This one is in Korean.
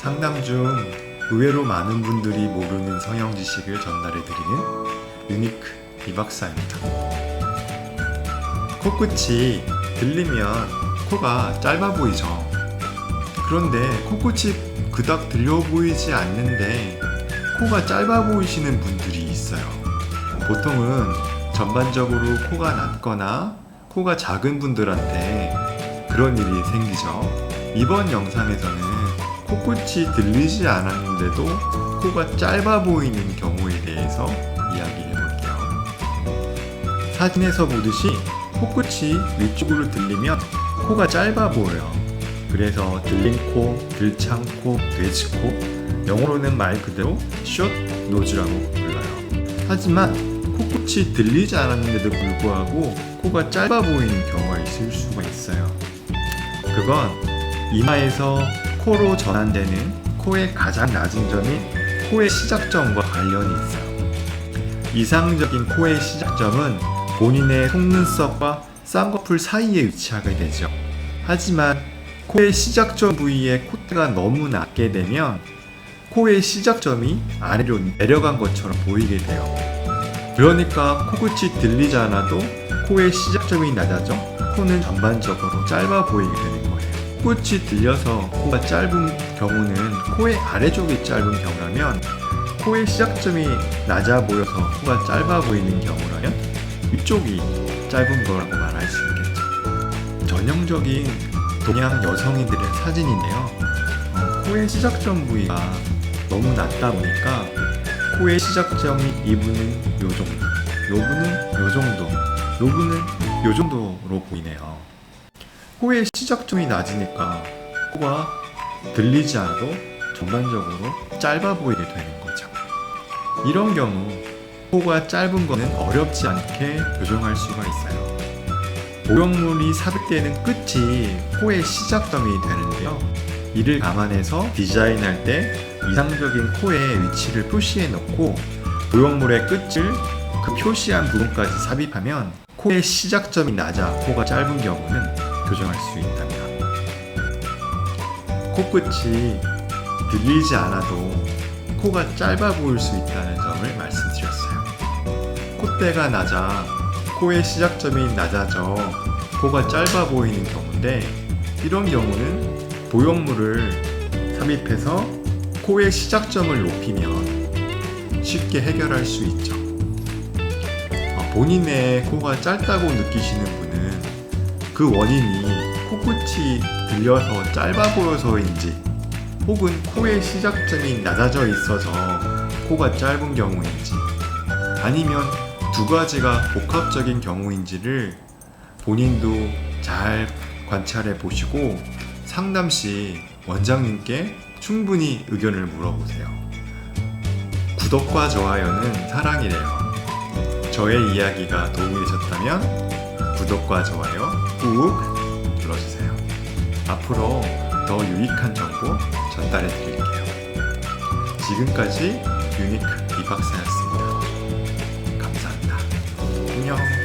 상담 중 의외로 많은 분들이 모르는 성형 지식을 전달해 드리는 유니크 이 박사입니다. 코끝이 들리면 코가 짧아 보이죠. 그런데 코끝이 그닥 들려 보이지 않는데 코가 짧아 보이시는 분들이 있어요. 보통은 전반적으로 코가 낮거나 코가 작은 분들한테 그런 일이 생기죠. 이번 영상에서는 코끝이 들리지 않았는데도 코가 짧아 보이는 경우에 대해서 이야기해 볼게요. 사진에서 보듯이 코끝이 위쪽으로 들리면 코가 짧아 보여요. 그래서 들린 코, 들창 코, 돼지 코, 영어로는 말 그대로 숏 노즈라고 불러요. 하지만 코끝이 들리지 않았는데도 불구하고 코가 짧아 보이는 경우가 있을 수가 있어요. 그건 이마에서 코로 전환되는 코의 가장 낮은 점인 코의 시작점과 관련이 있어요. 이상적인 코의 시작점은 본인의 속눈썹과 쌍꺼풀 사이에 위치하게 되죠. 하지만 코의 시작점 부위에 콧대가 너무 낮게 되면 코의 시작점이 아래로 내려간 것처럼 보이게 돼요. 그러니까 코끝이 들리지 않아도 코의 시작점이 낮아져 코는 전반적으로 짧아 보이게 거 코끝이 들려서 코가 짧은 경우는 코의 아래쪽이 짧은 경우라면 코의 시작점이 낮아 보여서 코가 짧아 보이는 경우라면 위쪽이 짧은 거라고 말할 수 있겠죠. 전형적인 동양 여성인들의 사진인데요. 어, 코의 시작점 부위가 너무 낮다 보니까 코의 시작점이 이분은 요 정도, 요분은 요 정도, 요분은 요 정도로 보이네요. 코의 시작점이 낮으니까 코가 들리지 않아도 전반적으로 짧아 보이게 되는 거죠. 이런 경우 코가 짧은 거는 어렵지 않게 교정할 수가 있어요. 보형물이 삽입되는 끝이 코의 시작점이 되는데요. 이를 감안해서 디자인할 때 이상적인 코의 위치를 표시해 놓고 보형물의 끝을 그 표시한 부분까지 삽입하면 코의 시작점이 낮아 코가 짧은 경우는 교정할 수 있답니다. 코끝이 들리지 않아도 코가 짧아 보일 수 있다는 점을 말씀드렸어요. 콧대가 낮아 코의 시작점이 낮아져 코가 짧아 보이는 경우인데 이런 경우는 보형물을 삽입해서 코의 시작점을 높이면 쉽게 해결할 수 있죠. 어, 본인의 코가 짧다고 느끼시는 분은 그 원인이 코끝이 들려서 짧아 보여서인지 혹은 코의 시작점이 낮아져 있어서 코가 짧은 경우인지 아니면 두 가지가 복합적인 경우인지를 본인도 잘 관찰해 보시고 상담 시 원장님께 충분히 의견을 물어보세요. 구독과 좋아요는 사랑이래요. 저의 이야기가 도움이 되셨다면 구독과 좋아요 꾹 눌러주세요. 앞으로 더 유익한 정보 전달해 드릴게요. 지금까지 유니크 이박사였습니다. 감사합니다. 안녕.